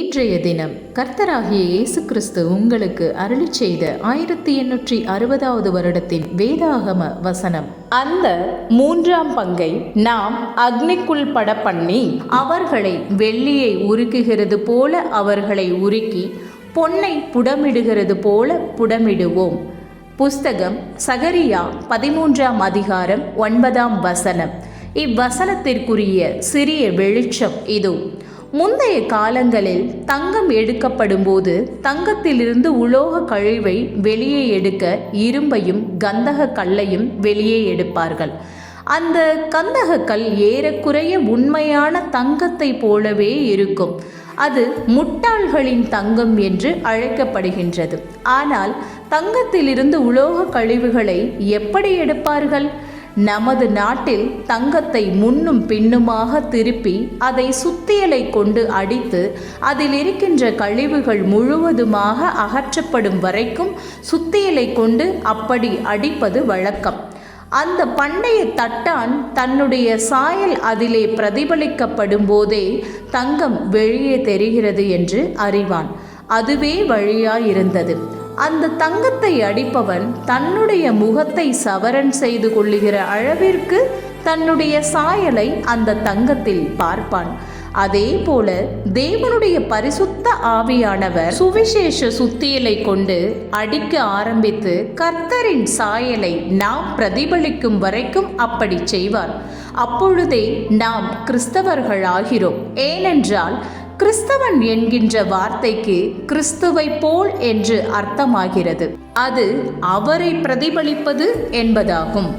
இன்றைய தினம் கர்த்தராகிய இயேசு கிறிஸ்து உங்களுக்கு அருளி செய்த ஆயிரத்தி எண்ணூற்றி அறுபதாவது வருடத்தின் வேதாகம வசனம். அந்த மூன்றாம் பங்கை நாம் அக்னிக்குள் பட பண்ணி அவர்களை வெள்ளியை உருக்குகிறது போல அவர்களை உருக்கி பொன்னை புடமிடுகிறது போல புடமிடுவோம். புஸ்தகம் சகரியா பதிமூன்றாம் அதிகாரம் ஒன்பதாம் வசனம். இவ்வசனத்திற்குரிய சிறிய வெளிச்சம் இதோ. முந்தைய காலங்களில் தங்கம் எடுக்கப்படும்போது தங்கத்திலிருந்து உலோக கழிவை வெளியே எடுக்க இரும்பையும் கந்தக கல்லையும் வெளியே எடுப்பார்கள். அந்த கந்தக கல் ஏறக்குறைய உண்மையான தங்கத்தை போலவே இருக்கும். அது முட்டாள்களின் தங்கம் என்று அழைக்கப்படுகின்றது. ஆனால் தங்கத்திலிருந்து உலோக கழிவுகளை எப்படி எடுப்பார்கள்? நமது நாட்டில் தங்கத்தை முன்னும் பின்னுமாக திருப்பி அதை சுத்தியலை கொண்டு அடித்து அதில் இருக்கின்ற கழிவுகள் முழுவதுமாக அகற்றப்படும் வரைக்கும் சுத்தியலை கொண்டு அப்படி அடிப்பது வழக்கம். அந்த பண்டைய தட்டான் தன்னுடைய சாயல் அதிலே பிரதிபலிக்கப்படும் போதே தங்கம் வெளியே தெரிகிறது என்று அறிவான். அதுவே வழியாயிருந்தது. அந்த தங்கத்தை அடிப்பவன் தன்னுடைய முகத்தை சவரன் செய்து கொள்ளுகிற அளவிற்கு தன்னுடைய சாயலை அந்த தங்கத்தில் பார்ப்பான். அதே போல தேவனுடைய பரிசுத்த ஆவியானவர் சுவிசேஷ சுத்தியலை கொண்டு அடிக்க ஆரம்பித்து கர்த்தரின் சாயலை நாம் பிரதிபலிக்கும் வரைக்கும் அப்படி செய்வார். அப்பொழுதே நாம் கிறிஸ்தவர்கள் ஆகிறோம் ஏனென்றால் கிறிஸ்தவன் என்கின்ற வார்த்தைக்கு கிறிஸ்துவை போல் என்று அர்த்தமாகிறது. அது அவரை பிரதிபலிப்பது என்பதாகும்.